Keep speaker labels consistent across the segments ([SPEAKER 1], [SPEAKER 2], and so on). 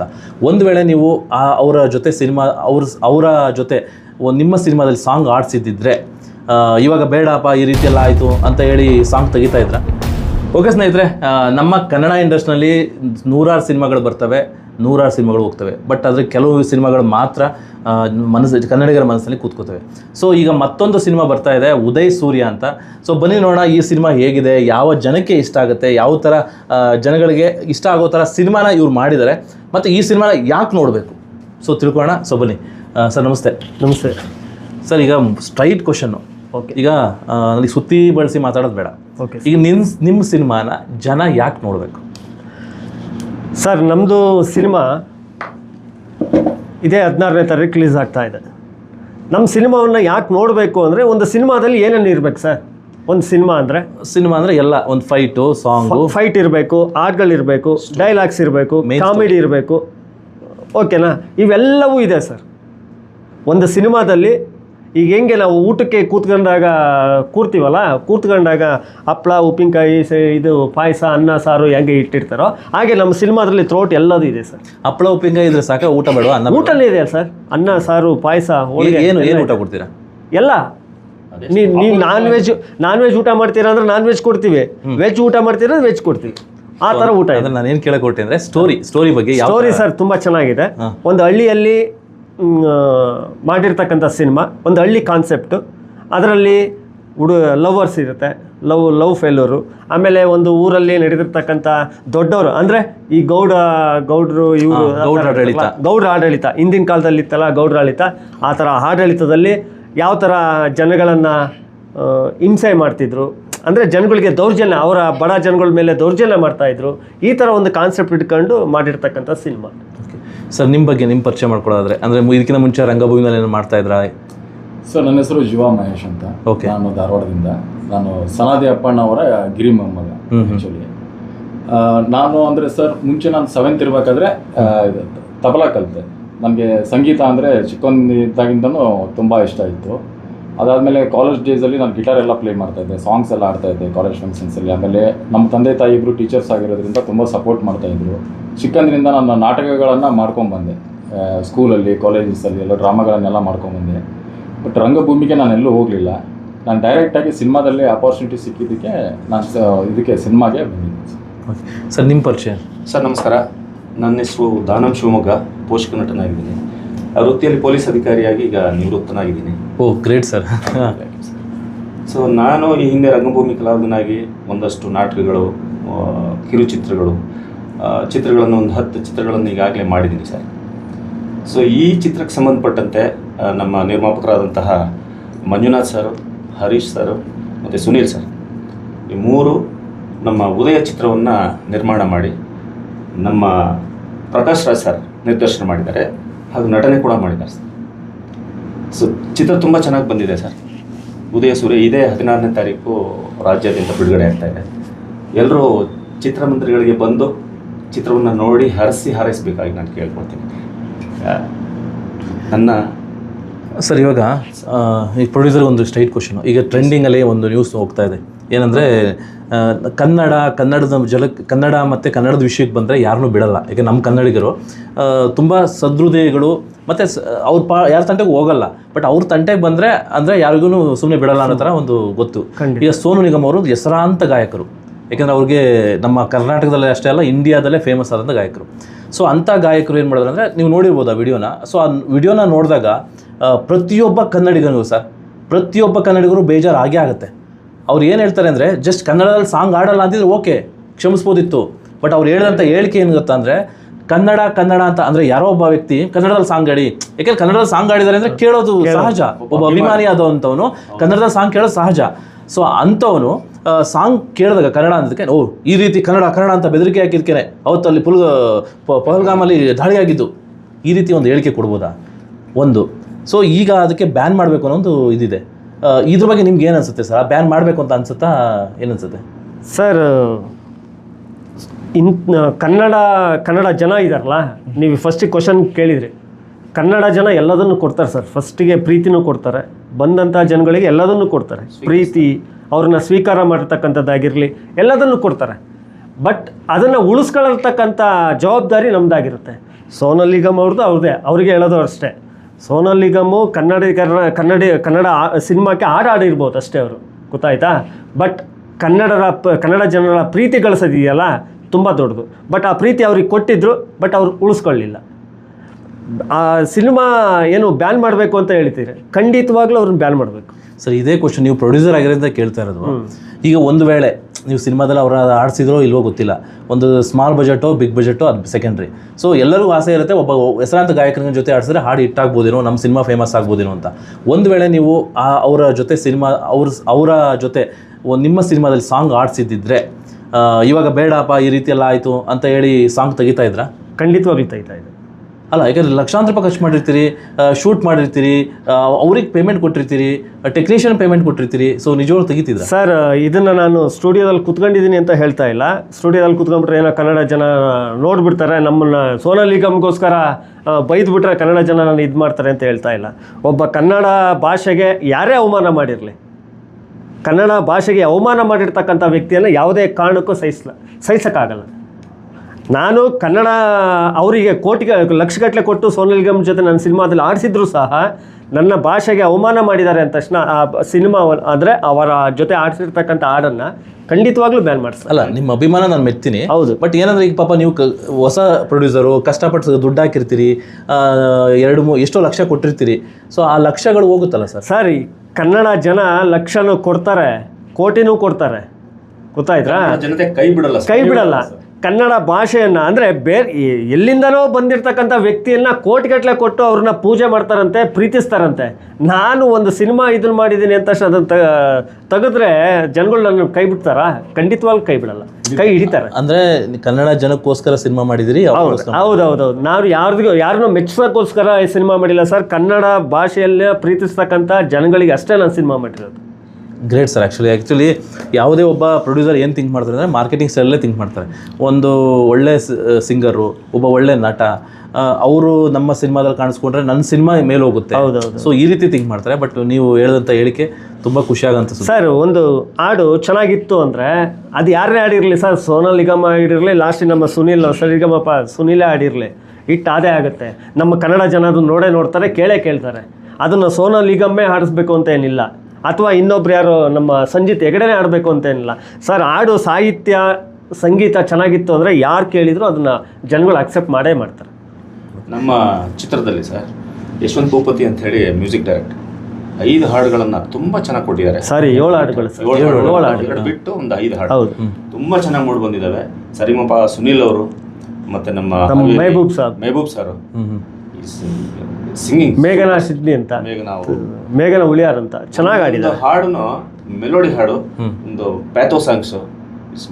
[SPEAKER 1] ಅಂತ. ಒಂದು ವೇಳೆ ನೀವು ಆ ಅವರ ಜೊತೆ ಸಿನಿಮಾ, ಅವ್ರ, ಅವರ ಜೊತೆ ನಿಮ್ಮ ಸಿನಿಮಾದಲ್ಲಿ ಸಾಂಗ್ ಆಡಿಸಿದ್ದಿದ್ರೆ ಇವಾಗ ಬೇಡಪ್ಪ ಈ ರೀತಿಯೆಲ್ಲ ಆಯಿತು ಅಂತ ಹೇಳಿ ಸಾಂಗ್ ತೆಗಿತಾ ಇದ್ರ. ಓಕೆ ಸ್ನೇಹಿತರೆ ನಮ್ಮ ಕನ್ನಡ ಇಂಡಸ್ಟ್ರಿನಲ್ಲಿ ನೂರಾರು ಸಿನಿಮಾಗಳು ಬರ್ತವೆ ನೂರಾರು ಸಿನಿಮಾಗಳು ಹೋಗ್ತವೆ. ಬಟ್ ಆದರೆ ಕೆಲವು ಸಿನಿಮಾಗಳು ಮಾತ್ರ ಮನಸ್ಸು ಕನ್ನಡಿಗರ ಮನಸ್ಸಲ್ಲಿ ಕೂತ್ಕೋತವೆ. ಸೊ ಈಗ ಮತ್ತೊಂದು ಸಿನಿಮಾ ಬರ್ತಾ ಇದೆ ಉದಯ್ ಸೂರ್ಯ ಅಂತ. ಸೊ ಬನ್ನಿ ನೋಡೋಣ ಈ ಸಿನಿಮಾ ಹೇಗಿದೆ ಯಾವ ಜನಕ್ಕೆ ಇಷ್ಟ ಆಗುತ್ತೆ ಯಾವ ಥರ ಜನಗಳಿಗೆ ಇಷ್ಟ ಆಗೋ ಥರ ಸಿನಿಮಾನ ಇವ್ರು ಮಾಡಿದ್ದಾರೆ. ಮತ್ತು ಈ ಸಿನಿಮಾನ ಯಾಕೆ ನೋಡಬೇಕು? ಸೊ ತಿಳ್ಕೊಳ್ಳೋಣ. ಸೊ ಬನ್ನಿ. ಸರ್ ನಮಸ್ತೆ.
[SPEAKER 2] ನಮಸ್ತೆ.
[SPEAKER 1] ಸರ್ ಈಗ ಸ್ಟ್ರೈಟ್ ಕ್ವಶನ್ನು
[SPEAKER 2] ಓಕೆ
[SPEAKER 1] ಈಗ ನನಗೆ ಸುತ್ತಿ ಬಳಸಿ ಮಾತಾಡೋದು ಬೇಡ. ಈಗ ನಿನ್ನ ನಿಮ್ಮ ಸಿನಿಮಾನ ಜನ ಯಾಕೆ ನೋಡಬೇಕು?
[SPEAKER 2] ಸರ್ ನಮ್ಮದು ಸಿನಿಮಾ ಇದೇ ಹದಿನಾರನೇ ತಾರೀಕು ರಿಲೀಸ್ ಆಗ್ತಾ ಇದೆ. ನಮ್ಮ ಸಿನಿಮಾವನ್ನು ಯಾಕೆ ನೋಡಬೇಕು ಅಂದರೆ ಒಂದು ಸಿನಿಮಾದಲ್ಲಿ ಏನೇನು ಇರಬೇಕು ಸರ್? ಒಂದು ಸಿನಿಮಾ ಅಂದರೆ?
[SPEAKER 1] ಸಿನಿಮಾ ಅಂದರೆ ಎಲ್ಲ ಒಂದು ಫೈಟು ಸಾಂಗು.
[SPEAKER 2] ಫೈಟ್ ಇರಬೇಕು ಹಾಡ್ಗಳಿರಬೇಕು ಡೈಲಾಗ್ಸ್ ಇರಬೇಕು ಕಾಮಿಡಿ ಇರಬೇಕು. ಓಕೆನಾ? ಇವೆಲ್ಲವೂ ಇದೆ ಸರ್. ಒಂದು ಸಿನಿಮಾದಲ್ಲಿ ಈಗ ಹೆಂಗೆ ನಾವು ಊಟಕ್ಕೆ ಕೂತ್ಕೊಂಡಾಗ ಕೂರ್ತೀವಲ್ಲ ಕೂತ್ಕೊಂಡಾಗ ಹಪ್ಪಳ ಉಪ್ಪಿನಕಾಯಿ ಸ ಇದು ಪಾಯಸ ಅನ್ನ ಸಾರು ಹೆಂಗೆ ಇಟ್ಟಿರ್ತಾರೋ ಹಾಗೆ ನಮ್ಮ ಸಿನಿಮಾದಲ್ಲಿ ಥ್ರೋಟ್ ಎಲ್ಲದೂ ಇದೆ ಸರ್.
[SPEAKER 1] ಹಪ್ಪಳ ಉಪ್ಪಿನಕಾಯಿ ಇದ್ರೆ ಸಾಕ ಊಟ ಬೇಡ ಅನ್ನ ಬೇಡ್ವಾ?
[SPEAKER 2] ಊಟನೇ ಇದೆ ಸರ್. ಅನ್ನ ಸಾರು ಪಾಯಸ ಹೋಳಿಗೆ
[SPEAKER 1] ಏನು ಏನು ಊಟ ಕೊಡ್ತೀರಾ?
[SPEAKER 2] ಎಲ್ಲ. ನೀವು ನೀವು ನಾನ್ ವೆಜ್ ನಾನ್ ವೆಜ್ ಊಟ ಮಾಡ್ತೀರಾ ಅಂದ್ರೆ ನಾನ್ ವೆಜ್ ಕೊಡ್ತೀವಿ ವೆಜ್ ಊಟ ಮಾಡ್ತೀರಾ ವೆಜ್ ಕೊಡ್ತೀವಿ. ಆ ಥರ ಊಟ ಇದೆ.
[SPEAKER 1] ನಾನು ಏನು ಕೇಳಕ್ಕೆ ಹೊರಟೆ ಅಂದ್ರೆ ಸ್ಟೋರಿ ಸ್ಟೋರಿ ಬಗ್ಗೆ
[SPEAKER 2] ಸ್ಟೋರಿ ಸರ್ ತುಂಬ ಚೆನ್ನಾಗಿದೆ. ಒಂದು ಹಳ್ಳಿಯಲ್ಲಿ ಮಾಡಿರ್ತಕ್ಕಂಥ ಸಿನಿಮಾ ಒಂದು ಹಳ್ಳಿ ಕಾನ್ಸೆಪ್ಟು ಅದರಲ್ಲಿ ಹುಡು ಲವರ್ಸ್ ಇರುತ್ತೆ ಲವ್ ಲವ್ ಫೇಲೂರು ಆಮೇಲೆ ಒಂದು ಊರಲ್ಲಿ ನಡೆದಿರ್ತಕ್ಕಂಥ ದೊಡ್ಡವರು ಅಂದರೆ ಈ ಗೌಡ ಗೌಡರು ಇವರು
[SPEAKER 1] ಗೌಡ್ರ ಆಡಳಿತ.
[SPEAKER 2] ಗೌಡ್ರ ಆಡಳಿತ. ಹಿಂದಿನ ಕಾಲದಲ್ಲಿ ಇತ್ತಲ್ಲ ಗೌಡ್ರ ಆಡಳಿತ ಆ ಥರ ಆಡಳಿತದಲ್ಲಿ ಯಾವ ಥರ ಜನಗಳನ್ನು ಹಿಂಸೆ ಮಾಡ್ತಿದ್ರು. ಅಂದರೆ ಜನಗಳಿಗೆ ದೌರ್ಜನ್ಯ ಅವರ ಬಡ ಜನಗಳ ಮೇಲೆ ದೌರ್ಜನ್ಯ ಮಾಡ್ತಾಯಿದ್ರು ಈ ಥರ ಒಂದು ಕಾನ್ಸೆಪ್ಟ್ ಇಟ್ಕೊಂಡು ಮಾಡಿರ್ತಕ್ಕಂಥ ಸಿನಿಮಾ.
[SPEAKER 1] ಸರ್ ನಿಮ್ಮ ಬಗ್ಗೆ ನಿಮ್ಮ ಪರಿಚಯ ಮಾಡ್ಕೊಳ್ಳೋದಾದ್ರೆ ಅಂದರೆ ಇದಕ್ಕಿಂತ ಮುಂಚೆ ರಂಗಭೂಮಿನಲ್ಲಿ ಏನು ಮಾಡ್ತಾ ಇದ್ರಾ?
[SPEAKER 3] ಸರ್ ನನ್ನ ಹೆಸರು ಜೀವ ಮಹೇಶ್ ಅಂತ.
[SPEAKER 1] ಓಕೆ
[SPEAKER 3] ನಾನು ಧಾರವಾಡದಿಂದ. ನಾನು ಸನಾದಿ ಅಪ್ಪಣ್ಣ ಅವರ ಗಿರಿ ಮೊಮ್ಮಗ ಆ್ಯಕ್ಚುಲಿ ನಾನು ಅಂದರೆ ಸರ್ ಮುಂಚೆ ನಾನು ಸೆವೆಂತ್ ಇರಬೇಕಾದ್ರೆ ತಬಲಾ ಕಲಿತೆ. ನನಗೆ ಸಂಗೀತ ಅಂದರೆ ಚಿಕ್ಕಂದಿದ್ದಾಗಿಂದನೂ ತುಂಬ ಇಷ್ಟ ಇತ್ತು. ಅದಾದಮೇಲೆ ಕಾಲೇಜ್ ಡೇಸಲ್ಲಿ ನಾನು ಗಿಟಾರ್ ಎಲ್ಲ ಪ್ಲೇ ಮಾಡ್ತಾ ಇದ್ದೆ ಸಾಂಗ್ಸ್ ಎಲ್ಲ ಆಡ್ತಾ ಇದ್ದೆ ಕಾಲೇಜ್ ಫಂಕ್ಷನ್ಸಲ್ಲಿ ಆಮೇಲೆ ನಮ್ಮ ತಂದೆ ತಾಯಿ ಇಬ್ಬರು ಟೀಚರ್ಸ್ ಆಗಿರೋದ್ರಿಂದ ತುಂಬ ಸಪೋರ್ಟ್ ಮಾಡ್ತಾಯಿದ್ರು ಚಿಕ್ಕಂದಿನಿಂದ ನಾನು ನಾಟಕಗಳನ್ನು ಮಾಡ್ಕೊಂಡ್ಬಂದೆ ಸ್ಕೂಲಲ್ಲಿ ಕಾಲೇಜಸಲ್ಲಿ ಎಲ್ಲ ಡ್ರಾಮಾಗಳನ್ನೆಲ್ಲ ಮಾಡ್ಕೊಂಡ್ಬಂದೆ ಬಟ್ ರಂಗಭೂಮಿಗೆ ನಾನು ಎಲ್ಲೂ ಹೋಗಲಿಲ್ಲ. ನಾನು ಡೈರೆಕ್ಟಾಗಿ ಸಿನಿಮಾದಲ್ಲಿ ಅಪಾರ್ಚುನಿಟಿ ಸಿಕ್ಕಿದ್ದಕ್ಕೆ ನಾನು ಸ- ಇದಕ್ಕೆ ಸಿನಿಮಾಗೆ ಬಂದಿದ್ದೆ
[SPEAKER 1] ಸರ್ ನಿಮ್ಮ ಪರಿಚಯ?
[SPEAKER 4] ಸರ್ ನಮಸ್ಕಾರ. ನನ್ನ ಹೆಸರು ದಾನಂ ಶಿವಮೊಗ್ಗ ಪೋಷಕ ನಟನಾಗಿದ್ದೀನಿ. ಆ ವೃತ್ತಿಯಲ್ಲಿ ಪೊಲೀಸ್ ಅಧಿಕಾರಿಯಾಗಿ ಈಗ ನಿವೃತ್ತನಾಗಿದ್ದೀನಿ.
[SPEAKER 1] Oh great sir.
[SPEAKER 4] ಸೊ ನಾನು ಈ ಹಿಂದೆ ರಂಗಭೂಮಿ ಕಲಾವಿದನಾಗಿ ಒಂದಷ್ಟು ನಾಟಕಗಳು ಕಿರುಚಿತ್ರಗಳು ಚಿತ್ರಗಳನ್ನು ಒಂದು ಹತ್ತು ಚಿತ್ರಗಳನ್ನು ಈಗಾಗಲೇ ಮಾಡಿದ್ದೀನಿ ಸರ್. ಸೊ ಈ ಚಿತ್ರಕ್ಕೆ ಸಂಬಂಧಪಟ್ಟಂತೆ ನಮ್ಮ ನಿರ್ಮಾಪಕರಾದಂತಹ ಮಂಜುನಾಥ್ ಸರ್ ಹರೀಶ್ ಸರ್ ಮತ್ತು ಸುನೀಲ್ ಸರ್ ಈ ಮೂರು ನಮ್ಮ ಉದಯ ಚಿತ್ರವನ್ನು ನಿರ್ಮಾಣ ಮಾಡಿ ನಮ್ಮ ಪ್ರಕಾಶ್ ರಾಜ್ ಸರ್ ನಿರ್ದೇಶನ ಮಾಡಿದ್ದಾರೆ. ಹಾಗೂ ನಟನೆ ಕೂಡ ಮಾಡಿದ್ದಾರೆ ಸರ್ ಸೊ, ಚಿತ್ರ ತುಂಬ ಚೆನ್ನಾಗಿ ಬಂದಿದೆ ಸರ್. ಉದಯ ಸೂರ್ಯ, ಇದೇ ಹದಿನಾರನೇ ತಾರೀಕು ರಾಜ್ಯಾದ್ಯಂತ ಬಿಡುಗಡೆ ಆಗ್ತಾ ಇದೆ. ಎಲ್ಲರೂ ಚಿತ್ರಮಂದಿರಗಳಿಗೆ ಬಂದು ಚಿತ್ರವನ್ನು ನೋಡಿ ಹರಸಿ ಹಾರೈಸಬೇಕಾಗಿ ನಾನು ಕೇಳ್ಕೊಳ್ತೀನಿ. ನನ್ನ
[SPEAKER 1] ಸರ್, ಇವಾಗ ಈ ಪ್ರೊಡ್ಯೂಸರ್ ಒಂದು ಸ್ಟ್ರೈಟ್ ಕ್ವಶನ್ ಈಗ ಟ್ರೆಂಡಿಂಗಲ್ಲೇ ಒಂದು ನ್ಯೂಸ್ ಹೋಗ್ತಾ ಇದೆ. ಏನಂದರೆ ಕನ್ನಡ ಕನ್ನಡದ ಜಲ ಕನ್ನಡ ಮತ್ತು ಕನ್ನಡದ ವಿಷಯಕ್ಕೆ ಬಂದರೆ ಯಾರನ್ನೂ ಬಿಡಲ್ಲ. ಯಾಕೆ ನಮ್ಮ ಕನ್ನಡಿಗರು ತುಂಬ ಸದೃದಯಗಳು ಮತ್ತು ಅವ್ರ ಪಾ ಯಾರ ತಂಟೆಗೆ ಹೋಗಲ್ಲ. ಬಟ್ ಅವ್ರ ತಂಟೆಗೆ ಬಂದರೆ ಅಂದರೆ ಯಾರಿಗೂ ಸುಮ್ಮನೆ ಬಿಡಲ್ಲ ಅನ್ನೋ ಥರ ಒಂದು ಗೊತ್ತು. ಈಗ ಸೋನು ನಿಗಮ್ ಅವರು ಹೆಸರಾಂತ ಗಾಯಕರು. ಯಾಕೆಂದರೆ ಅವ್ರಿಗೆ ನಮ್ಮ ಕರ್ನಾಟಕದಲ್ಲೇ ಅಷ್ಟೇ ಅಲ್ಲ ಇಂಡಿಯಾದಲ್ಲೇ ಫೇಮಸ್ ಆದಂಥ ಗಾಯಕರು. ಸೊ ಅಂಥ ಗಾಯಕರು ಏನು ಮಾಡಿದ್ರು ಅಂದರೆ ನೀವು ನೋಡಿರ್ಬೋದು ಆ ವಿಡಿಯೋನ. ಸೊ ಆ ವಿಡಿಯೋನ ನೋಡಿದಾಗ ಪ್ರತಿಯೊಬ್ಬ ಕನ್ನಡಿಗನಿಗೂ ಸರ್ ಪ್ರತಿಯೊಬ್ಬ ಕನ್ನಡಿಗರು ಬೇಜಾರು ಆಗೇ ಆಗುತ್ತೆ. ಅವ್ರು ಏನು ಹೇಳ್ತಾರೆ ಅಂದರೆ ಜಸ್ಟ್ ಕನ್ನಡದಲ್ಲಿ ಸಾಂಗ್ ಆಡಲ್ಲ ಅಂತಿದ್ರೆ ಓಕೆ ಕ್ಷಮಿಸ್ಬೋದಿತ್ತು. ಬಟ್ ಅವ್ರು ಹೇಳಿದಂಥ ಹೇಳಿಕೆ ಏನು ಗೊತ್ತಾ ಅಂದರೆ ಕನ್ನಡ ಕನ್ನಡ ಅಂತ ಅಂದರೆ ಯಾರೋ ಒಬ್ಬ ವ್ಯಕ್ತಿ ಕನ್ನಡದಲ್ಲಿ ಸಾಂಗ್ ಆಡಿ ಯಾಕೆಂದ್ರೆ ಕನ್ನಡದಲ್ಲಿ ಸಾಂಗ್ ಆಡಿದ್ದಾರೆ ಅಂದರೆ ಕೇಳೋದು ಸಹಜ. ಒಬ್ಬ ಅಭಿಮಾನಿ. ಆದವಂಥವನು ಕನ್ನಡದಲ್ಲಿ ಸಾಂಗ್ ಕೇಳೋದು ಸಹಜ. ಸೊ ಅಂಥವನು ಸಾಂಗ್ ಕೇಳಿದಾಗ ಕನ್ನಡ ಅಂದಕ್ಕೆ ಓ ಈ ರೀತಿ ಕನ್ನಡ ಕನ್ನಡ ಅಂತ ಬೆದರಿಕೆ ಹಾಕಿದ್ಕೇನೆ ಅವತ್ತು ಅಲ್ಲಿ ಪುಲ್ ಪಹಲ್ಗಾಮಲ್ಲಿ ದಾಳಿ ಆಗಿದ್ದು ಈ ರೀತಿ ಒಂದು ಹೇಳಿಕೆ ಕೊಡ್ಬೋದಾ? ಒಂದು. ಸೊ ಈಗ ಅದಕ್ಕೆ ಬ್ಯಾನ್ ಮಾಡಬೇಕು ಅನ್ನೋ ಒಂದು ಇದಿದೆ. ಇದ್ರ ಬಗ್ಗೆ ನಿಮ್ಗೆ ಏನು ಅನ್ಸುತ್ತೆ ಸರ್? ಬ್ಯಾನ್ ಮಾಡಬೇಕು ಅಂತ ಅನ್ಸುತ್ತಾ ಏನನ್ಸುತ್ತೆ ಅನ್ಸುತ್ತೆ?
[SPEAKER 2] ಸರ್ ಇನ್ ಕನ್ನಡ ಕನ್ನಡ ಜನ ಇದಾರಲ್ಲ ನೀವು ಫಸ್ಟಿಗೆ ಕ್ವಶನ್ ಕೇಳಿದ್ರಿ. ಕನ್ನಡ ಜನ ಎಲ್ಲದನ್ನು ಕೊಡ್ತಾರೆ ಸರ್. ಫಸ್ಟಿಗೆ ಪ್ರೀತಿನೂ ಕೊಡ್ತಾರೆ. ಬಂದಂಥ ಜನಗಳಿಗೆ ಎಲ್ಲದನ್ನು ಕೊಡ್ತಾರೆ. ಪ್ರೀತಿ ಅವ್ರನ್ನ ಸ್ವೀಕಾರ ಮಾಡಿರ್ತಕ್ಕಂಥದ್ದಾಗಿರಲಿ ಎಲ್ಲದನ್ನು ಕೊಡ್ತಾರೆ. ಬಟ್ ಅದನ್ನು ಉಳಿಸ್ಕೊಳ್ಳಿರ್ತಕ್ಕಂಥ ಜವಾಬ್ದಾರಿ ನಮ್ಮದಾಗಿರುತ್ತೆ ಸೋನಲ್ ನಿಗಮ್ ಅವ್ರದ್ದು ಅವ್ರದ್ದೇ ಅವರಿಗೆ ಹೇಳೋದು ಅಷ್ಟೇ. ಸೋನಲ್ ನಿಗಮು ಕನ್ನಡಿಗರ ಕನ್ನಡಿ ಕನ್ನಡ ಆ- ಸಿನಿಮಾಕ್ಕೆ ಹಾಡು ಹಾಡಿರ್ಬೋದು ಅಷ್ಟೇ ಅವರು. ಗೊತ್ತಾಯ್ತಾ? ಬಟ್ ಕನ್ನಡರ ಪ ಕನ್ನಡ ಜನರ ಪ್ರೀತಿ ಗಳಿಸೋದಿದೆಯಲ್ಲ ತುಂಬ ದೊಡ್ಡದು. ಬಟ್ ಆ ಪ್ರೀತಿ ಅವ್ರಿಗೆ ಕೊಟ್ಟಿದ್ರು ಬಟ್ ಅವ್ರು ಉಳಿಸ್ಕೊಳ್ಳಿಲ್ಲ. ಆ ಸಿನಿಮಾ ಏನು ಬ್ಯಾನ್ ಮಾಡಬೇಕು ಅಂತ ಹೇಳ್ತೀರಿ? ಖಂಡಿತವಾಗ್ಲೂ ಅವ್ರನ್ನ ಬ್ಯಾನ್ ಮಾಡಬೇಕು.
[SPEAKER 1] ಸರ್ ಇದೇ ಕ್ವಶನ್ ನೀವು ಪ್ರೊಡ್ಯೂಸರ್ ಆಗಿರೋದ್ರಿಂದ ಕೇಳ್ತಾ ಇರೋದು. ಈಗ ಒಂದು ವೇಳೆ ನೀವು ಸಿನಿಮಾದಲ್ಲಿ ಅವರ ಆಡಿಸಿದ್ರೋ ಇಲ್ವೋ ಗೊತ್ತಿಲ್ಲ. ಒಂದು ಸ್ಮಾಲ್ ಬಜೆಟೋ ಬಿಗ್ ಬಜೆಟೋ ಅದು ಸೆಕೆಂಡ್ರಿ ಸೊ ಎಲ್ಲರಿಗೂ ಆಸೆ ಇರುತ್ತೆ, ಒಬ್ಬ ಹೆಸರಾಂತ ಗಾಯಕನ ಜೊತೆ ಆಡಿಸಿದ್ರೆ ಹಾಡು ಹಿಟ್ಟಾಗ್ಬೋದೇನೋ ನಮ್ಮ ಸಿನಿಮಾ ಫೇಮಸ್ ಆಗ್ಬೋದೇನೋ ಅಂತ. ಒಂದು ವೇಳೆ ನೀವು ಆ ಅವರ ಜೊತೆ ಸಿನಿಮಾ, ಅವ್ರ ಅವರ ಜೊತೆ ಒಂದು ನಿಮ್ಮ ಸಿನಿಮಾದಲ್ಲಿ ಸಾಂಗ್ ಆಡಿಸಿದ್ದಿದ್ರೆ ಇವಾಗ ಬೇಡಪ್ಪ, ಈ ರೀತಿ ಎಲ್ಲ ಆಯಿತು ಅಂತ ಹೇಳಿ ಸಾಂಗ್ ತೆಗಿತಾ ಇದ್ರಾ?
[SPEAKER 2] ಖಂಡಿತವಾಗ್ಲೂ ತೆಗಿತಾ ಇದೆ
[SPEAKER 1] ಅಲ್ಲ, ಯಾಕಂದರೆ ಲಕ್ಷಾಂತರ ರೂಪಾಯಿ ಖರ್ಚು ಮಾಡಿರ್ತೀರಿ ಶೂಟ್ ಮಾಡಿರ್ತೀರಿ ಅವ್ರಿಗೆ ಪೇಮೆಂಟ್ ಕೊಟ್ಟಿರ್ತೀರಿ ಟೆಕ್ನಿಷಿಯನ್ ಪೇಮೆಂಟ್ ಕೊಟ್ಟಿರ್ತೀರಿ. ಸೊ ನಿಜವಾಗ್ಲೂ ತೆಗಿತಿದ್ರೆ?
[SPEAKER 2] ಸರ್ ಇದನ್ನು ನಾನು ಸ್ಟುಡಿಯೋದಲ್ಲಿ ಕುತ್ಕೊಂಡಿದ್ದೀನಿ ಅಂತ ಹೇಳ್ತಾ ಇಲ್ಲ. ಸ್ಟುಡಿಯೋದಲ್ಲಿ ಕುತ್ಕೊಂಡ್ಬಿಟ್ರೆ ಏನೋ ಕನ್ನಡ ಜನ ನೋಡಿಬಿಡ್ತಾರೆ. ನಮ್ಮನ್ನ ಸೋನಲ್ ನಿಗಮ್ಗೋಸ್ಕರ ಬೈದ್ಬಿಟ್ರೆ ಕನ್ನಡ ಜನ ನಾನು ಇದು ಮಾಡ್ತಾರೆ ಅಂತ ಹೇಳ್ತಾ ಇಲ್ಲ. ಒಬ್ಬ ಕನ್ನಡ ಭಾಷೆಗೆ ಯಾರೇ ಅವಮಾನ ಮಾಡಿರಲಿ, ಕನ್ನಡ ಭಾಷೆಗೆ ಅವಮಾನ ಮಾಡಿರ್ತಕ್ಕಂಥ ವ್ಯಕ್ತಿಯನ್ನು ಯಾವುದೇ ಕಾರಣಕ್ಕೂ ಸಹಿಸ್ಲ, ಸಹಿಸೋಕ್ಕಾಗಲ್ಲ. ನಾನು ಕನ್ನಡ ಅವರಿಗೆ ಕೋಟಿಗೆ ಲಕ್ಷಗಟ್ಟಲೆ ಕೊಟ್ಟು ಸೋನಲ್ ನಿಗಮ್ ಜೊತೆ ನನ್ನ ಸಿನಿಮಾದಲ್ಲಿ ಆಡಿಸಿದ್ರು ಸಹ ನನ್ನ ಭಾಷೆಗೆ ಅವಮಾನ ಮಾಡಿದ್ದಾರೆ ಅಂದ ತಕ್ಷಣ ಆ ಸಿನಿಮಾ ಅಂದರೆ ಅವರ ಜೊತೆ ಆಡಿಸಿರ್ತಕ್ಕಂಥ ಹಾಡನ್ನು ಖಂಡಿತವಾಗ್ಲೂ ಬ್ಯಾನ್ ಮಾಡಿಸ್ತಾರೆ
[SPEAKER 1] ಅಲ್ಲ ನಿಮ್ಮ ಅಭಿಮಾನ ನಾನು ಮೆತ್ತೀನಿ
[SPEAKER 2] ಹೌದು.
[SPEAKER 1] ಬಟ್ ಏನಂದ್ರೆ ಈಗ ಪಾಪ ನೀವು ಕ- ಹೊಸ ಪ್ರೊಡ್ಯೂಸರು ಕಷ್ಟಪಟ್ಟು ದುಡ್ಡು ಹಾಕಿರ್ತೀರಿ ಎರಡು ಮೂ ಎಷ್ಟೋ ಲಕ್ಷ ಕೊಟ್ಟಿರ್ತೀರಿ. ಸೊ ಆ ಲಕ್ಷಗಳು ಹೋಗುತ್ತಲ್ಲ ಸರ್?
[SPEAKER 2] ಸರಿ ಕನ್ನಡ ಜನ ಲಕ್ಷನೂ ಕೊಡ್ತಾರೆ ಕೋಟಿನೂ ಕೊಡ್ತಾರೆ. ಗೊತ್ತಾಯ್ತಾ?
[SPEAKER 4] ಜನತೆ ಕೈ ಬಿಡಲ್ಲ.
[SPEAKER 2] ಕೈ ಬಿಡಲ್ಲ. ಕನ್ನಡ ಭಾಷೆಯನ್ನು ಅಂದರೆ ಬೇರೆ ಎಲ್ಲಿಂದಲೋ ಎಲ್ಲಿಂದನೋ ಬಂದಿರತಕ್ಕಂಥ ವ್ಯಕ್ತಿಯನ್ನು ಕೋಟಿಗಟ್ಟಲೆ ಕೊಟ್ಟು ಅವ್ರನ್ನ ಪೂಜೆ ಮಾಡ್ತಾರಂತೆ ಪ್ರೀತಿಸ್ತಾರಂತೆ. ನಾನು ಒಂದು ಸಿನಿಮಾ ಇದನ್ನ ಮಾಡಿದ್ದೀನಿ ಅಂತ ಅದನ್ನು ತೆಗೆದ್ರೆ ಜನಗಳು ನನ್ನ ಕೈ ಬಿಡ್ತಾರಾ? ಖಂಡಿತವಾಗ್ಲೂ ಕೈ ಬಿಡಲ್ಲ. ಕೈ ಹಿಡಿತಾರೆ.
[SPEAKER 1] ಅಂದರೆ ಕನ್ನಡ ಜನಕ್ಕೋಸ್ಕರ ಸಿನಿಮಾ ಮಾಡಿದಿರಿ
[SPEAKER 2] ಹೌದು ಹೌದೌದು ನಾವು ಯಾರಿಗೂ ಯಾರನ್ನೂ ಮೆಚ್ಚೋಕ್ಕೋಸ್ಕರ ಸಿನಿಮಾ ಮಾಡಿಲ್ಲ ಸರ್. ಕನ್ನಡ ಭಾಷೆಯಲ್ಲೇ ಪ್ರೀತಿಸ್ತಕ್ಕಂಥ ಜನಗಳಿಗೆ ಅಷ್ಟೇ ನಾನು ಸಿನಿಮಾ ಮಾಡಿರೋದು.
[SPEAKER 1] ಗ್ರೇಟ್ ಸರ್ ಆ್ಯಕ್ಚುಲಿ ಆ್ಯಕ್ಚುಲಿ ಯಾವುದೇ ಒಬ್ಬ ಪ್ರೊಡ್ಯೂಸರ್ ಏನು ಥಿಂಕ್ ಮಾಡ್ತಾರೆ ಅಂದರೆ ಮಾರ್ಕೆಟಿಂಗ್ ಸ್ಟೈಲಲ್ಲೇ ಥಿಂಕ್ ಮಾಡ್ತಾರೆ. ಒಂದು ಒಳ್ಳೆ ಸಿಂಗರು ಒಬ್ಬ ಒಳ್ಳೆ ನಟ ಅವರು ನಮ್ಮ ಸಿನಿಮಾದಲ್ಲಿ ಕಾಣಿಸ್ಕೊಂಡ್ರೆ ನನ್ನ ಸಿನಿಮಾ ಮೇಲೆ ಹೋಗುತ್ತೆ.
[SPEAKER 2] ಹೌದೌದು.
[SPEAKER 1] ಸೊ ಈ ರೀತಿ ಥಿಂಕ್ ಮಾಡ್ತಾರೆ. ಬಟ್ ನೀವು ಹೇಳಿದಂಥ ಹೇಳಿಕೆ ತುಂಬ ಖುಷಿಯಾಗಂತ
[SPEAKER 2] ಸರ್ ಒಂದು ಹಾಡು ಚೆನ್ನಾಗಿತ್ತು ಅಂದರೆ ಅದು ಯಾರೇ ಹಾಡಿರಲಿ ಸರ್ ಸೋನಲ್ ನಿಗಮ ಆಡಿರಲಿ ಲಾಸ್ಟ್ ನಮ್ಮ ಸುನಿಲ್ ಸರಿಗಮಪ್ಪ ಸುನಿಲೇ ಆಡಿರಲಿ ಹಿಟ್ ಅದೇ ಆಗುತ್ತೆ. ನಮ್ಮ ಕನ್ನಡ ಜನ ಅದನ್ನ ನೋಡೇ ನೋಡ್ತಾರೆ ಕೇಳೇ ಕೇಳ್ತಾರೆ. ಅದನ್ನು ಸೋನಲ್ ನಿಗಮ್ಮೆ ಹಾಡಿಸ್ಬೇಕು ಅಂತ ಏನಿಲ್ಲ. ಅಥವಾ ಇನ್ನೊಬ್ರು ಯಾರು ನಮ್ಮ ಸಂಜಿತ್ ಹೆಗಡೆನೇ ಆಡಬೇಕು ಅಂತ ಏನಿಲ್ಲ. ಸರ್ ಹಾಡು ಸಾಹಿತ್ಯ ಸಂಗೀತ ಚೆನ್ನಾಗಿತ್ತು ಅಂದರೆ ಯಾರು ಕೇಳಿದ್ರು ಅದನ್ನು ಜನಗಳು ಅಕ್ಸೆಪ್ಟ್ ಮಾಡೇ ಮಾಡ್ತಾರೆ.
[SPEAKER 4] ನಮ್ಮ ಚಿತ್ರದಲ್ಲಿ ಸರ್ ಯಶವಂತ್ ಭೂಪತಿ ಅಂತ ಹೇಳಿ ಮ್ಯೂಸಿಕ್ ಡೈರೆಕ್ಟರ್ ಐದು ಹಾಡುಗಳನ್ನ ತುಂಬಾ ಚೆನ್ನಾಗಿ ಕೊಟ್ಟಿದ್ದಾರೆ.
[SPEAKER 2] ಸರಿ ಏಳು ಹಾಡುಗಳು ಸರ್.
[SPEAKER 4] ಏಳು.
[SPEAKER 2] ಹಾಡು
[SPEAKER 4] ಬಿಟ್ಟು ಒಂದು ಐದು ಹಾಡು.
[SPEAKER 2] ಹೌದು.
[SPEAKER 4] ತುಂಬಾ ಚೆನ್ನಾಗಿ ಮೂಡ್ ಬಂದಿದ್ದಾವೆ. ಸರಿಮಪ ಸುನಿಲ್ ಅವರು ಮತ್ತೆ ನಮ್ಮ
[SPEAKER 2] ಮೆಹಬೂಬ್ ಸಾಬ್.
[SPEAKER 4] ಮೆಹಬೂಬ್ ಸರ್. ಸಿಂಗಿಂಗ್
[SPEAKER 2] ಮೇಘನಾ ಅಂತ.
[SPEAKER 4] ನಾವು
[SPEAKER 2] ಮೇಘನ ಉಳಿಯಾರ್ ಅಂತ. ಚೆನ್ನಾಗಿ ಆಡಿದ
[SPEAKER 4] ಹಾಡು ಹಾಡುನು ಮೆಲೋಡಿ ಹಾಡು ಒಂದು pathos songs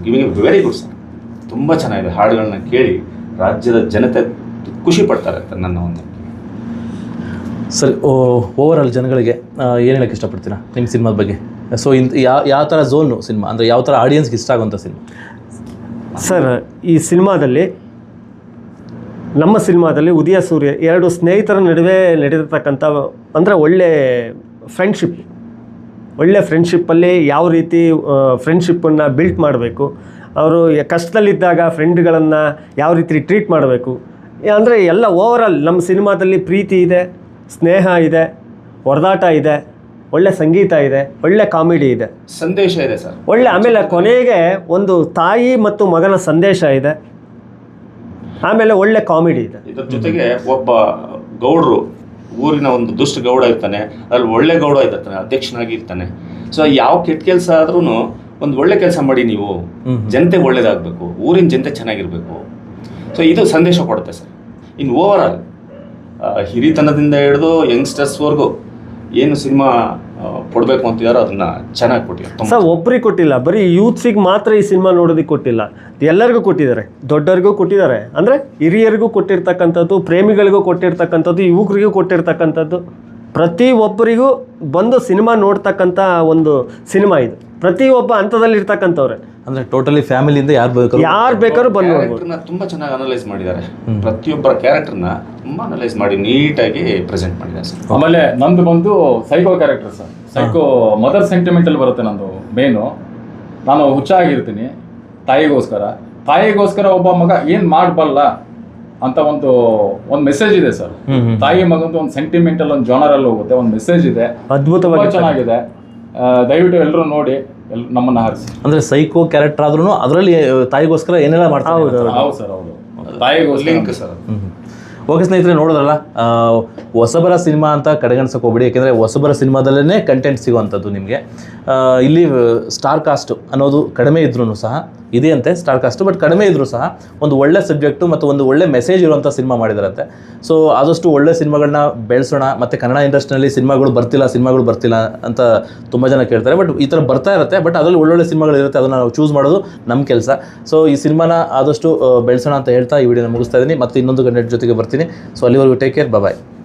[SPEAKER 4] giving very good song ತುಂಬಾ ಚೆನ್ನಾಗಿದೆ ಹಾಡುಗಳನ್ನ ಕೇಳಿ ರಾಜ್ಯದ ಜನತೆ ಖುಷಿ ಪಡ್ತಾರೆ ಅಂತ ನನ್ನ ಒಂದು
[SPEAKER 1] ಸರಿ ಓವರ್ ಆಲ್ ಜನಗಳಿಗೆ ಏನು ಹೇಳಕ್ಕೆ ಇಷ್ಟಪಡ್ತೀರಾ ನಿಮ್ಮ ಸಿನಿಮಾದ ಬಗ್ಗೆ? ಸೊ ಇಂತ ಯಾವ ಯಾವ ಥರ ಝೋನು ಸಿನಿಮಾ? ಅಂದರೆ ಯಾವ ಥರ ಆಡಿಯನ್ಸ್ಗೆ ಇಷ್ಟ ಆಗುವಂಥ ಸಿನಿಮಾ?
[SPEAKER 2] ಸರ್ ಈ ಸಿನಿಮಾದಲ್ಲಿ ನಮ್ಮ ಸಿನಿಮಾದಲ್ಲಿ ಉದಯ ಸೂರ್ಯ ಎರಡು ಸ್ನೇಹಿತರ ನಡುವೆ ನಡೆದಿರ್ತಕ್ಕಂಥ ಅಂದರೆ ಒಳ್ಳೆ ಫ್ರೆಂಡ್ಶಿಪ್ ಒಳ್ಳೆ ಫ್ರೆಂಡ್ಶಿಪ್ಪಲ್ಲಿ ಯಾವ ರೀತಿ ಫ್ರೆಂಡ್ಶಿಪ್ಪನ್ನು ಬಿಲ್ಟ್ ಮಾಡಬೇಕು ಅವರು ಕಷ್ಟದಲ್ಲಿದ್ದಾಗ ಫ್ರೆಂಡ್ಗಳನ್ನು ಯಾವ ರೀತಿ ಟ್ರೀಟ್ ಮಾಡಬೇಕು ಅಂದರೆ ಎಲ್ಲ ಓವರಾಲ್ ನಮ್ಮ ಸಿನಿಮಾದಲ್ಲಿ ಪ್ರೀತಿ ಇದೆ ಸ್ನೇಹ ಇದೆ ಹೊರದಾಟ ಇದೆ ಒಳ್ಳೆ ಸಂಗೀತ ಇದೆ ಒಳ್ಳೆ ಕಾಮಿಡಿ ಇದೆ.
[SPEAKER 4] ಸಂದೇಶ ಇದೆ ಸರ್.
[SPEAKER 2] ಒಳ್ಳೆ ಆಮೇಲೆ ಕೊನೆಗೆ ಒಂದು ತಾಯಿ ಮತ್ತು ಮಗನ ಸಂದೇಶ ಇದೆ. ಆಮೇಲೆ ಒಳ್ಳೆ ಕಾಮಿಡಿ ಇದೆ.
[SPEAKER 4] ಇದ್ರ ಜೊತೆಗೆ ಒಬ್ಬ ಗೌಡರು ಊರಿನ ಒಂದು ದುಷ್ಟ ಗೌಡ ಇರ್ತಾನೆ ಅದ್ರಲ್ಲಿ ಒಳ್ಳೆ ಗೌಡ ಇರ್ತಾನೆ ಅಧ್ಯಕ್ಷನಾಗಿ ಇರ್ತಾನೆ ಸೊ ಯಾವ ಕೆಟ್ಟ ಕೆಲಸ ಆದ್ರೂ ಒಂದು ಒಳ್ಳೆ ಕೆಲಸ ಮಾಡಿ ನೀವು. ಜನತೆ ಒಳ್ಳೇದಾಗಬೇಕು ಊರಿನ ಜನತೆ ಚೆನ್ನಾಗಿರ್ಬೇಕು. ಸೊ ಇದು ಸಂದೇಶ ಕೊಡುತ್ತೆ ಸರ್. ಇನ್ನು ಓವರ್ ಆಲ್ ಹಿರಿತನದಿಂದ ಹಿಡಿದು ಯಂಗ್ಸ್ಟರ್ಸ್ವರೆಗೂ ಏನು ಸಿನಿಮಾ ಕೊಡಬೇಕು ಅಂತಿದಾರೋ ಅದನ್ನ ಚೆನ್ನಾಗಿ ಕೊಟ್ಟಿದ್ದಾರೆ.
[SPEAKER 2] ಸರ್, ಒಬ್ರಿಗೆ ಕೊಟ್ಟಿಲ್ಲ. ಬರೀ ಯೂತ್ಸಿಗೆ ಮಾತ್ರ ಈ ಸಿನಿಮಾ ನೋಡೋದಕ್ಕೆ ಕೊಟ್ಟಿಲ್ಲ. ಎಲ್ಲರಿಗೂ ಕೊಟ್ಟಿದ್ದಾರೆ. ದೊಡ್ಡರಿಗೂ ಕೊಟ್ಟಿದ್ದಾರೆ. ಅಂದರೆ ಹಿರಿಯರಿಗೂ ಕೊಟ್ಟಿರ್ತಕ್ಕಂಥದ್ದು, ಪ್ರೇಮಿಗಳಿಗೂ ಕೊಟ್ಟಿರ್ತಕ್ಕಂಥದ್ದು, ಯುವಕರಿಗೂ ಕೊಟ್ಟಿರ್ತಕ್ಕಂಥದ್ದು. ಪ್ರತಿ ಒಬ್ಬರಿಗೂ ಬಂದು ಸಿನಿಮಾ ನೋಡ್ತಕ್ಕಂಥ ಒಂದು ಸಿನಿಮಾ ಇದು. ಪ್ರತಿಯೊಬ್ಬ ಹಂತದಲ್ಲಿರ್ತಕ್ಕಂಥವ್ರೆ.
[SPEAKER 1] ಅಂದ್ರೆ ಟೋಟಲಿ ಫ್ಯಾಮಿಲಿಯಿಂದ ಯಾರು ಬೇಕಾದ್ರೂ
[SPEAKER 2] ಯಾರು ಬೇಕಾದ್ರೂ ಬಂದು ನೋಡ್ಬೋದು
[SPEAKER 4] ಕ್ಯಾರೆಕ್ಟರ್ನ ತುಂಬಾ ಚೆನ್ನಾಗಿ ಅನಲೈಸ್ ಮಾಡಿದ್ದಾರೆ. ಪ್ರತಿಯೊಬ್ಬರ ಕ್ಯಾರೆಕ್ಟರ್ನ ತುಂಬಾ ಅನಲೈಸ್ ಮಾಡಿ ನೀಟಾಗಿ ಪ್ರೆಸೆಂಟ್ ಮಾಡಿದ್ದಾರೆ ಸರ್.
[SPEAKER 3] ಆಮೇಲೆ ನಂದು ಬಂದು psycho character sir. Psycho mother sentimental ಬರುತ್ತೆ ನಂದು ಮೇನು ನಾನು ಹುಚ್ಚಾಗಿರ್ತೀನಿ ತಾಯಿಗೋಸ್ಕರ. ತಾಯಿಗೋಸ್ಕರ ಒಬ್ಬ ಮಗ ಏನು ಮಾಡಬಲ್ಲ? ಅಂತ ಒಂದು ಒಂದು ಮೆಸೇಜ್ ಇದೆ ಸರ್. ತಾಯಿ ಮಗಂದು ಒಂದು ಸೆಂಟಿಮೆಂಟಲ್ ಒಂದು ಜಾನರಲ್ಲಿ ಹೋಗುತ್ತೆ ಒಂದು ಮೆಸೇಜ್ ಇದೆ. ತುಂಬಾ
[SPEAKER 2] ಅದ್ಭುತವಾಗಿ
[SPEAKER 3] ಚೆನ್ನಾಗಿದೆ. ದಯವಿಟ್ಟು ಎಲ್ಲರೂ ನೋಡಿ ಎಲ್ ನಮ್ಮನ್ನ ಹರಿಸಿ.
[SPEAKER 1] ಅಂದ್ರೆ ಸೈಕೋ ಕ್ಯಾರೆಕ್ಟರ್ ಆದ್ರೂ ಅದರಲ್ಲಿ ತಾಯಿಗೋಸ್ಕರ ಏನೆಲ್ಲ ಮಾಡ್ತಾ
[SPEAKER 2] ಹೌದು,
[SPEAKER 3] ಸರ್ ಹೌದು. ತಾಯಿಗೋಸ್ಕರ
[SPEAKER 4] ಲಿಂಕ್ ಸರ್.
[SPEAKER 1] ಓಕೆ ಸ್ನೇಹಿತರೆ, ನೋಡಿದ್ರಲ್ಲ ಹೊಸಬರ ಸಿನಿಮಾ ಅಂತ ಕಡೆಗಣಿಸಕ್ಕೆ ಹೋಗ್ಬಿಡಿ, ಯಾಕೆಂದರೆ ಹೊಸಬರ ಸಿನಿಮಾದಲ್ಲೇ ಕಂಟೆಂಟ್ ಸಿಗುವಂಥದ್ದು ನಿಮಗೆ. ಇಲ್ಲಿ ಸ್ಟಾರ್ ಕಾಸ್ಟ್ ಅನ್ನೋದು ಕಡಿಮೆ ಇದ್ರೂ ಸಹ ಇದೆ ಅಂತೆ ಸ್ಟಾರ್ ಕಾಸ್ಟ್ ಬಟ್ ಕಡಿಮೆ ಇದ್ರೂ ಸಹ ಒಂದು ಒಳ್ಳೆ ಸಬ್ಜೆಕ್ಟು ಮತ್ತು ಒಂದು ಒಳ್ಳೆ ಮೆಸೇಜ್ ಇರುವಂಥ ಸಿನಿಮಾ ಮಾಡಿದಾರಂತೆ. ಸೊ ಆದಷ್ಟು ಒಳ್ಳೆ ಸಿನಿಮಾಗಳನ್ನ ಬೆಳೆಸೋಣ, ಮತ್ತು ಕನ್ನಡ ಇಂಡಸ್ಟ್ರಿನಲ್ಲಿ ಸಿನಿಮಾಗಳು ಬರ್ತಿಲ್ಲ ಸಿನಿಮಾಗಳು ಬರ್ತಿಲ್ಲ ಅಂತ ತುಂಬ ಜನ ಕೇಳ್ತಾರೆ ಬಟ್ ಈ ಥರ ಬರ್ತಾ ಇರುತ್ತೆ ಬಟ್ ಅದರಲ್ಲಿ ಒಳ್ಳೊಳ್ಳೆ ಸಿನಿಮಾಗಳಿರುತ್ತೆ ಅದನ್ನು ನಾವು ಚೂಸ್ ಮಾಡೋದು ನಮ್ಮ ಕೆಲಸ. ಸೊ ಈ ಸಿನಿಮಾನ ಆದಷ್ಟು ಬೆಳೆಸೋಣ ಅಂತ ಹೇಳ್ತಾ ಈ ವಿಡಿಯೋನ ಮುಗಿಸ್ತಾ ಇದ್ದೀನಿ, ಮತ್ತೆ ಇನ್ನೊಂದು ಕಂಟೆಂಟ್ ಜೊತೆಗೆ ಬರ್ತೀನಿ. So, Ali will take care. Bye bye.